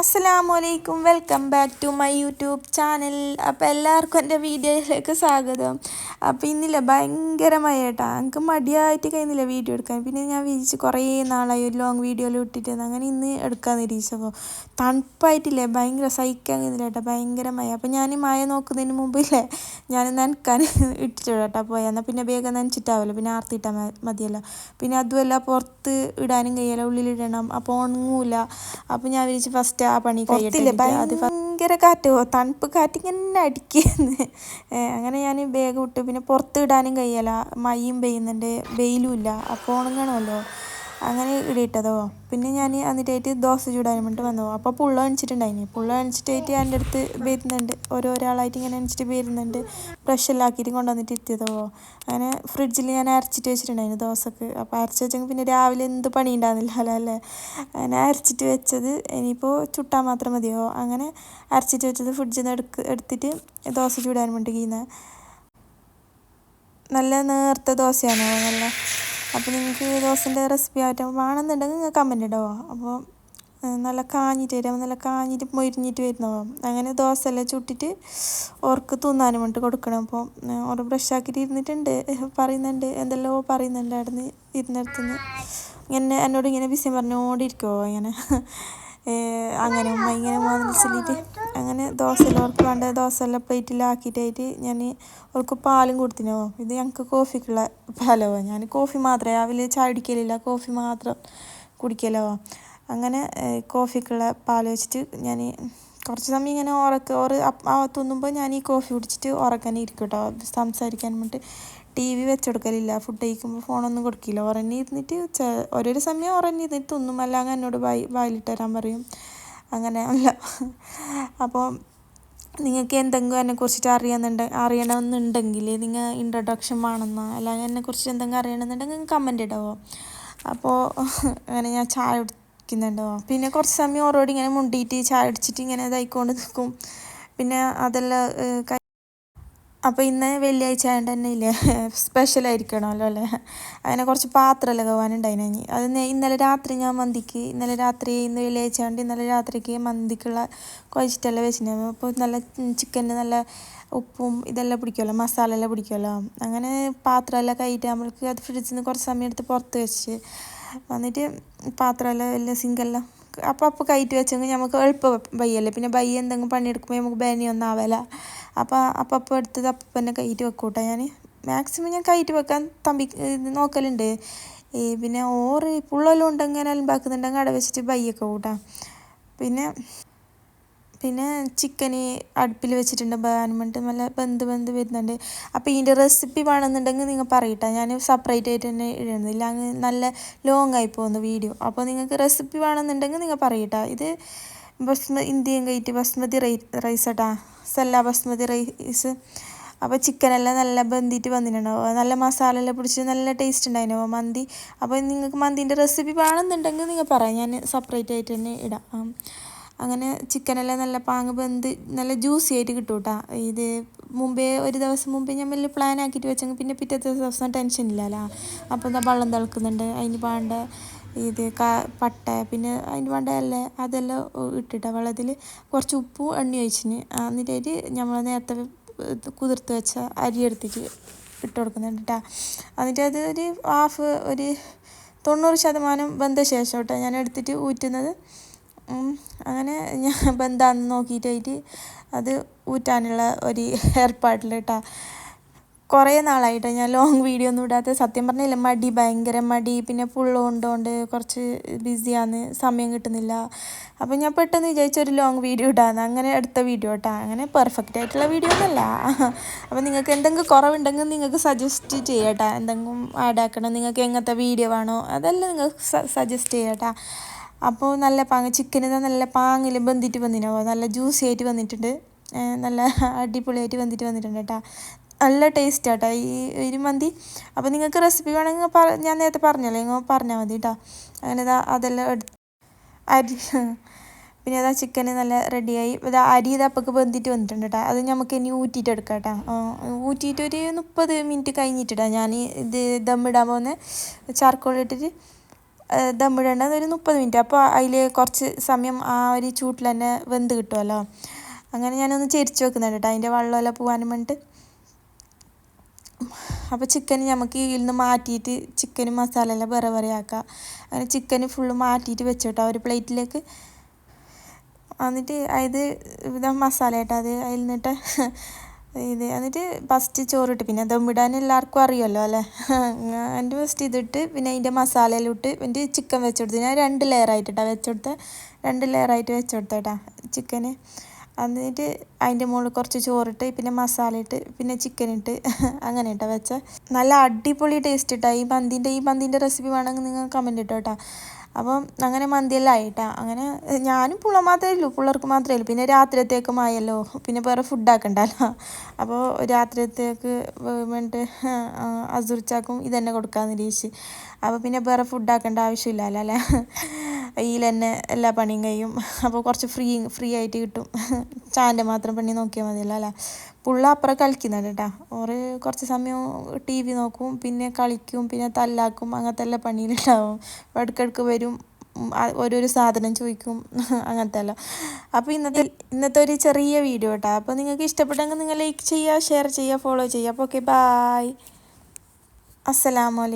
അസ്സലാമു അലൈക്കും welcome back to my YouTube channel. അപ്പോൾ എല്ലാവർക്കും എന്റെ വീഡിയോയിലേക്ക് സ്വാഗതം. അപ്പോൾ ഇന്നില്ല ഭയങ്കര മഴ കേട്ടോ എനിക്ക് മടിയായിട്ട് കഴിഞ്ഞില്ല വീഡിയോ എടുക്കാൻ. പിന്നെ ഞാൻ വിരിച്ച് കുറേ നാളായി ഒരു ലോങ് വീഡിയോയിൽ ഇട്ടിട്ട് അങ്ങനെ ഇന്ന് എടുക്കാൻ നിരീക്ഷപ്പോൾ തണുപ്പായിട്ടില്ലേ? ഭയങ്കര സഹിക്കാൻ കഴിഞ്ഞില്ല കേട്ടോ ഭയങ്കര മഴ. അപ്പോൾ ഞാൻ മഴ നോക്കുന്നതിന് മുമ്പില്ലേ ഞാൻ നനക്കാൻ ഇട്ടിട്ട് കേട്ടോ പോയാൽ എന്നാൽ പിന്നെ വേഗം നനച്ചിട്ടാവല്ലോ. പിന്നെ ആർത്തിയിട്ടാൽ മതിയല്ലോ. പിന്നെ അതുമല്ല പുറത്ത് ഇടാനും കഴിയല്ല. ഉള്ളിലിടണം. അപ്പോൾ ഉണങ്ങൂല. അപ്പോൾ ഞാൻ വിരിച്ച് ഫസ്റ്റ് ആ പണി കഴിയത്തില്ല ഭയങ്കര കാറ്റ്. തണുപ്പ് കാറ്റ് ഇങ്ങനെ അടിക്കുന്നു. അങ്ങനെ ഞാൻ ബാഗ് വിട്ടു പിന്നെ പുറത്ത് ഇടാനും കഴിയല. മഴയും പെയ്യുന്നുണ്ട്. വെയിലും ഇല്ല. അപ്പോൾ ഉണങ്ങണമല്ലോ. അങ്ങനെ ഇടിയിട്ടതോ പിന്നെ ഞാൻ എന്നിട്ടായിട്ട് ദോശ ചൂടാൻ വേണ്ടി വന്നു. അപ്പോൾ പുള്ള അണിച്ചിട്ടുണ്ടായിന് പുള്ള അണിച്ചിട്ടായിട്ട് എന്റെ അടുത്ത് വരുന്നുണ്ട്. ഓരോരാളായിട്ട് ഇങ്ങനെ അണിച്ചിട്ട് വരുന്നുണ്ട്. ബ്രഷെല്ലാം ആക്കിയിട്ട് കൊണ്ടുവന്നിട്ട് ഇരുത്തിയതോ? അങ്ങനെ ഫ്രിഡ്ജിൽ ഞാൻ അരച്ചിട്ട് വെച്ചിട്ടുണ്ടായിരുന്നു ദോശക്ക്. അപ്പോൾ അരച്ച് വെച്ചെങ്കിൽ പിന്നെ രാവിലെ എന്ത് പണി ഉണ്ടാകുന്നില്ലല്ലോ അല്ലേ? അങ്ങനെ അരച്ചിട്ട് വെച്ചത് ഇനിയിപ്പോൾ ചുട്ടാൽ മാത്രം മതിയോ? അങ്ങനെ അരച്ചിട്ട് വെച്ചത് ഫ്രിഡ്ജിൽ നിന്ന് എടുക്ക് എടുത്തിട്ട് ദോശ ചൂടാൻ വേണ്ടി കഴിയുന്ന നല്ല നേർത്ത ദോശയാണ്? നല്ല അപ്പോൾ നിങ്ങൾക്ക് ദോശന്റെ റെസിപ്പി ആയിട്ട് വേണമെന്നുണ്ടെങ്കിൽ നിങ്ങൾ കമന്റ് ഇടാവോ? അപ്പോൾ നല്ല കാഞ്ഞിട്ട് വരാം. നല്ല കാഞ്ഞിട്ട് മൊരിഞ്ഞിട്ട് വരുന്നതാവും അങ്ങനെ ദോശ എല്ലാം ചുട്ടിട്ട് ഓർക്ക് തിന്നാനും വേണ്ടി കൊടുക്കണം. അപ്പോൾ ഓർ ബ്രഷാക്കിയിട്ട് ഇരുന്നിട്ടുണ്ട്. പറയുന്നുണ്ട്. എന്തെല്ലോ പറയുന്നുണ്ട് അവിടെ നിന്ന് ഇരുന്നിടത്തുനിന്ന്. ഇങ്ങനെ എന്നോട് ഇങ്ങനെ വിഷയം പറഞ്ഞുകൊണ്ടിരിക്കുമോ ഇങ്ങനെ? അങ്ങനെ ഉമ്മ ഇങ്ങനെ ചൊല്ലിയിട്ട് അങ്ങനെ ദോശയെല്ലാം അവർക്ക് വേണ്ട ദോശ എല്ലാം പ്ലേറ്റിലാക്കിയിട്ടായിട്ട് ഞാൻ ഓർക്ക് പാലും കൊടുത്തിനോ. ഇത് ഞങ്ങൾക്ക് കോഫിക്കുള്ള പാലോ ഞാൻ കോഫി മാത്രമേ രാവിലെ ചായ കുടിക്കലില്ല. കോഫി മാത്രം കുടിക്കലോ. അങ്ങനെ കോഫിക്കുള്ള പാൽ വെച്ചിട്ട് ഞാൻ കുറച്ച് സമയം ഇങ്ങനെ ഉറക്ക ഓറ് തിന്നുമ്പോൾ ഞാൻ ഈ കോഫി കുടിച്ചിട്ട് ഉറക്കാൻ ഇരിക്കും കേട്ടോ. സംസാരിക്കാൻ വേണ്ടിയിട്ട് ടി വി വെച്ചെടുക്കലില്ല. ഫുഡ് കഴിക്കുമ്പോൾ ഫോണൊന്നും കൊടുക്കില്ല. ഉറങ്ങി ഇരുന്നിട്ട് ഓരോരോ സമയം ഉറങ്ങി ഇരുന്നിട്ട് തിന്നും. അങ്ങ് എന്നോട് വായി വായിലിട്ട് തരാൻ പറയും. അങ്ങനെ അല്ല. അപ്പോൾ നിങ്ങൾക്ക് എന്തെങ്കിലും എന്നെക്കുറിച്ചിട്ട് അറിയുന്നുണ്ട് അറിയണമെന്നുണ്ടെങ്കിൽ നിങ്ങൾ ഇൻട്രൊഡക്ഷൻ വേണമെന്നോ അല്ലെങ്കിൽ എന്നെക്കുറിച്ച് എന്തെങ്കിലും അറിയണമെന്നുണ്ടെങ്കിൽ കമന്റ് ഇടാവോ. അപ്പോൾ അങ്ങനെ ഞാൻ ചായ കുടിക്കുന്നുണ്ടോ. പിന്നെ കുറച്ച് സമയം ഓരോട് ഇങ്ങനെ മുണ്ടിയിട്ട് ചായ അടിച്ചിട്ട് ഇങ്ങനെ ഇതായിക്കൊണ്ട് നിൽക്കും. പിന്നെ അതെല്ലാം അപ്പോൾ ഇന്ന് വെള്ളിയാഴ്ച ആയതുകൊണ്ട് തന്നെ ഇല്ലേ? സ്പെഷ്യലായിരിക്കണമല്ലോ അല്ലേ? അങ്ങനെ കുറച്ച് പാത്രം കവാനുണ്ടായിന് അത് ഇന്നലെ രാത്രി ഞാൻ മന്തിക്ക് ഇന്നലെ രാത്രി ഇന്ന് വെള്ളിയാഴ്ച ആയതുകൊണ്ട് ഇന്നലെ രാത്രിക്ക് മന്തിക്കുള്ള കുഴച്ചിട്ടെല്ലാം വെച്ചിട്ടുണ്ടായിരുന്നു അപ്പോൾ നല്ല ചിക്കന് നല്ല ഉപ്പും ഇതെല്ലാം പിടിക്കുമല്ലോ മസാല എല്ലാം പിടിക്കുമല്ലോ അങ്ങനെ പാത്രമെല്ലാം കഴിയിട്ട് നമ്മൾക്ക് അത് ഫ്രിഡ്ജിൽ നിന്ന് കുറച്ച് സമയം എടുത്ത് പുറത്ത് വെച്ച്. വന്നിട്ട് പാത്രമെല്ലാം എല്ലാം സിങ്കെല്ലാം അപ്പോൾ അപ്പോൾ കയറ്റി വെച്ചെങ്കിൽ നമുക്ക് എളുപ്പം ബയ്യല്ലേ പിന്നെ ബയ്യ എന്തെങ്കിലും പണിയെടുക്കുമ്പോൾ നമുക്ക് ബനിയൊന്നും ആവില്ല അപ്പോൾ അപ്പം അപ്പം എടുത്തത് അപ്പം തന്നെ കയറ്റി വെക്കൂട്ടോ ഞാൻ മാക്സിമം ഞാൻ കയറ്റി വെക്കാൻ തമ്പി നോക്കലുണ്ട്. ഈ പിന്നെ ഓറ് പുള്ളെല്ലാം ഉണ്ടെങ്കിൽ അലമ്പാക്കുന്നുണ്ടെങ്കിൽ അവിടെ വെച്ചിട്ട് ബയ്യൊക്കെ കൂട്ടാം. പിന്നെ പിന്നെ ചിക്കന് അടുപ്പിൽ വെച്ചിട്ടുണ്ട് വേണ്ടിയിട്ട് നല്ല ബന്ധു ബന്ധു വരുന്നുണ്ട്. അപ്പോൾ ഇതിന്റെ റെസിപ്പി വേണമെന്നുണ്ടെങ്കിൽ നിങ്ങൾ പറയട്ടെ. ഞാൻ സെപ്പറേറ്റ് ആയിട്ട് തന്നെ ഇടുന്നില്ല അങ്ങ് നല്ല ലോങ് ആയി പോകുന്നു വീഡിയോ അപ്പോൾ നിങ്ങൾക്ക് റെസിപ്പി വേണമെന്നുണ്ടെങ്കിൽ നിങ്ങൾ പറയട്ടെ. ഇത് ബസ്മ ഇന്ത്യൻ കയറ്റി ബസ്മതി റൈ റൈസ് കേട്ടാ സല്ല ബസ്മതി റൈസ്. അപ്പോൾ ചിക്കനെല്ലാം നല്ല ബന്ധിയിട്ട് വന്നിട്ടുണ്ടാവും. നല്ല മസാല എല്ലാം പിടിച്ച് നല്ല ടേസ്റ്റ് ഉണ്ടായിരുന്നു മന്തി അപ്പോൾ നിങ്ങൾക്ക് മന്തിന്റെ റെസിപ്പി വേണമെന്നുണ്ടെങ്കിൽ നിങ്ങൾ പറയാം. ഞാൻ സെപ്പറേറ്റ് ആയിട്ട് തന്നെ ഇടാം. അങ്ങനെ ചിക്കനെല്ലാം നല്ല പാങ്ങ് വെന്ത് നല്ല ജ്യൂസി ആയിട്ട് കിട്ടും കേട്ടോ ഇത് മുമ്പേ ഒരു ദിവസം മുമ്പേ ഞാൻ വലിയ പ്ലാൻ ആക്കിയിട്ട് വെച്ചെങ്കിൽ പിന്നെ പിറ്റത്തെ ദിവസം ടെൻഷൻ ഇല്ലല്ലോ അപ്പോൾ എന്താ വെള്ളം തിളക്കുന്നുണ്ട്. അതിന് വേണ്ട ഇത് പട്ട പിന്നെ അതിന് വേണ്ട അല്ല അതെല്ലാം ഇട്ടിട്ട വെള്ളത്തിൽ കുറച്ച് ഉപ്പും എണ്ണ ഒഴിച്ചിന്. എന്നിട്ട് നമ്മൾ നേരത്തെ കുതിർത്ത് വെച്ച അരി എടുത്തിട്ട് ഇട്ട് കൊടുക്കുന്നുണ്ട് കേട്ടോ എന്നിട്ട് അത് ഒരു ഹാഫ് ഒരു തൊണ്ണൂറ് ശതമാനം വെന്ത ശേഷം കേട്ടോ ഞാൻ എടുത്തിട്ട് ഊറ്റുന്നത്. അങ്ങനെ ഞാൻ ബന്ധാന്ന് നോക്കിയിട്ടായിട്ട് അത് ഊറ്റാനുള്ള ഒരു ഏർപ്പാടിൽ കേട്ടോ കുറേ നാളായിട്ട് ഞാൻ ലോങ് വീഡിയോ ഒന്നും ഇടാത്ത. സത്യം പറഞ്ഞില്ല മടി ഭയങ്കര മടി. പിന്നെ പുള്ള കൊണ്ടുകൊണ്ട് കുറച്ച് ബിസിയാണ് സമയം കിട്ടുന്നില്ല. അപ്പോൾ ഞാൻ പെട്ടെന്ന് വിചാരിച്ച ഒരു ലോങ് വീഡിയോ ഇടാന്ന്. അങ്ങനെ അടുത്ത വീഡിയോ കേട്ടോ അങ്ങനെ പെർഫെക്റ്റ് ആയിട്ടുള്ള വീഡിയോ ഒന്നല്ല. അപ്പോൾ നിങ്ങൾക്ക് എന്തെങ്കിലും കുറവുണ്ടെങ്കിൽ നിങ്ങൾക്ക് സജസ്റ്റ് ചെയ്യട്ടാ. എന്തെങ്കിലും ആഡ് ആക്കണം. നിങ്ങൾക്ക് എങ്ങനത്തെ വീഡിയോ വേണോ അതെല്ലാം നിങ്ങൾക്ക് സജസ്റ്റ് ചെയ്യട്ടോ. അപ്പോൾ നല്ല പാങ്ങ് ചിക്കന് നല്ല പാങ്ങിൽ ബന്ധിട്ട് വന്നിട്ടോ നല്ല ജ്യൂസി ആയിട്ട് വന്നിട്ടുണ്ട്. നല്ല അടിപൊളിയായിട്ട് വന്നിട്ട് വന്നിട്ടുണ്ട് കേട്ടോ നല്ല ടേസ്റ്റ് കേട്ടോ ഈ ഒരു മന്തി. അപ്പോൾ നിങ്ങൾക്ക് റെസിപ്പി വേണമെങ്കിൽ ഞാൻ നേരത്തെ പറഞ്ഞല്ലോ നിങ്ങൾ പറഞ്ഞാൽ മതി കേട്ടോ അങ്ങനെ ഇതാ അതെല്ലാം എടുത്ത് അരി പിന്നെ അതാ ചിക്കൻ നല്ല റെഡിയായി ഇതാ അരി ഇത് അപ്പൊക്ക് ബന്ധിട്ട് വന്നിട്ടുണ്ട് കേട്ടോ അത് നമുക്ക് ഇനി ഊറ്റിയിട്ട് എടുക്കാം കേട്ടോ ഊറ്റിയിട്ട് ഒരു മുപ്പത് മിനിറ്റ് കഴിഞ്ഞിട്ടിട്ടാണ് ഞാൻ ഇത് ദമ്മിടാൻ പോകുന്നത് ചാർക്കോൾ ഇട്ടിട്ട് ദമ്മിടേണ്ടത് ഒരു മുപ്പത് മിനിറ്റ്. അപ്പോൾ അതിൽ കുറച്ച് സമയം ആ ഒരു ചൂട്ടിൽ തന്നെ വെന്ത് കിട്ടുമല്ലോ അങ്ങനെ ഞാനൊന്ന് ചെരിച്ച് വെക്കുന്നുണ്ട് കേട്ടോ. അതിന്റെ വെള്ളമെല്ലാം പോകാനും വേണ്ടിയിട്ട് അപ്പോൾ ചിക്കൻ നമുക്ക് ഇതിൽ നിന്ന് മാറ്റിയിട്ട് ചിക്കൻ മസാല എല്ലാം വേറെ വേറെ ആക്കാം. അങ്ങനെ ചിക്കൻ ഫുള്ള് മാറ്റിയിട്ട് വെച്ചോട്ടോ ഒരു പ്ലേറ്റിലേക്ക് എന്നിട്ട് അത് മസാല കേട്ടോ അത് അതിൽ നിന്നിട്ട് ഇത് എന്നിട്ട് ഫസ്റ്റ് ചോറിട്ട് പിന്നെ ദമ്മിടാൻ എല്ലാവർക്കും അറിയുമല്ലോ അല്ലേ? എന്റെ ഫസ്റ്റ് ഇതിട്ട് പിന്നെ അതിന്റെ മസാലയെല്ലാം ഇട്ട് എന്റെ ചിക്കൻ വെച്ചെടുത്ത് ഞാൻ രണ്ട് ലെയറായിട്ടാണ് വെച്ചെടുത്ത് രണ്ട് ലെയറായിട്ട് വെച്ചെടുത്തേട്ടാ ചിക്കന് എന്നിട്ട് അതിന്റെ മുകളിൽ കുറച്ച് ചോറിട്ട് പിന്നെ മസാല ഇട്ട് പിന്നെ ചിക്കൻ ഇട്ട് അങ്ങനെ ഇട്ടാ വെച്ച. നല്ല അടിപൊളി ടേസ്റ്റ് ഇട്ടാ ഈ മന്തിന്റെ ഈ മന്തിന്റെ റെസിപ്പി വേണമെങ്കിൽ നിങ്ങൾ കമന്റ് ഇട്ടോ കേട്ടോ അപ്പം അങ്ങനെ മന്തിയെല്ലാം ആയിട്ടാ അങ്ങനെ ഞാനും പുള്ള മാത്രമേ ഉള്ളൂ പിള്ളേർക്ക് മാത്രമേ ഉള്ളൂ. പിന്നെ രാത്രിയത്തേക്കും ആയല്ലോ പിന്നെ വേറെ ഫുഡാക്കണ്ടല്ലോ അപ്പോൾ രാത്രിയത്തേക്ക് വേണ്ടിയിട്ട് അസുറിച്ചാക്കും ഇതന്നെ കൊടുക്കാമെന്ന് രീതി അപ്പോൾ പിന്നെ വേറെ ഫുഡാക്കേണ്ട ആവശ്യമില്ലല്ലോ അല്ലേ? ഈ തന്നെ എല്ലാ പണിയും കഴിയും. അപ്പോൾ കുറച്ച് ഫ്രീ ഫ്രീ ആയിട്ട് കിട്ടും. ചാന്റെ മാത്രം പണി നോക്കിയാൽ മതിയല്ലോ അല്ലേ? പുള്ള അപ്പുറം കളിക്കുന്നുണ്ട് കേട്ടോ. ഓറ് കുറച്ച് സമയം ടി വി നോക്കും പിന്നെ കളിക്കും പിന്നെ തല്ലാക്കും അങ്ങനത്തെ എല്ലാ പണിയിലുണ്ടാവും. ഇടയ്ക്കിടയ്ക്ക് വരും. ഓരോരോ സാധനം ചോദിക്കും അങ്ങനത്തെ എല്ലാം അപ്പോൾ ഇന്നത്തെ ഇന്നത്തെ ഒരു ചെറിയ വീഡിയോ കേട്ടോ. അപ്പോൾ നിങ്ങൾക്ക് ഇഷ്ടപ്പെട്ടെങ്കിൽ നിങ്ങൾ ലൈക്ക് ചെയ്യുക ഷെയർ ചെയ്യുക ഫോളോ ചെയ്യുക. അപ്പോൾ ഓക്കെ ബായ് അസ്സലാമലൈക്കും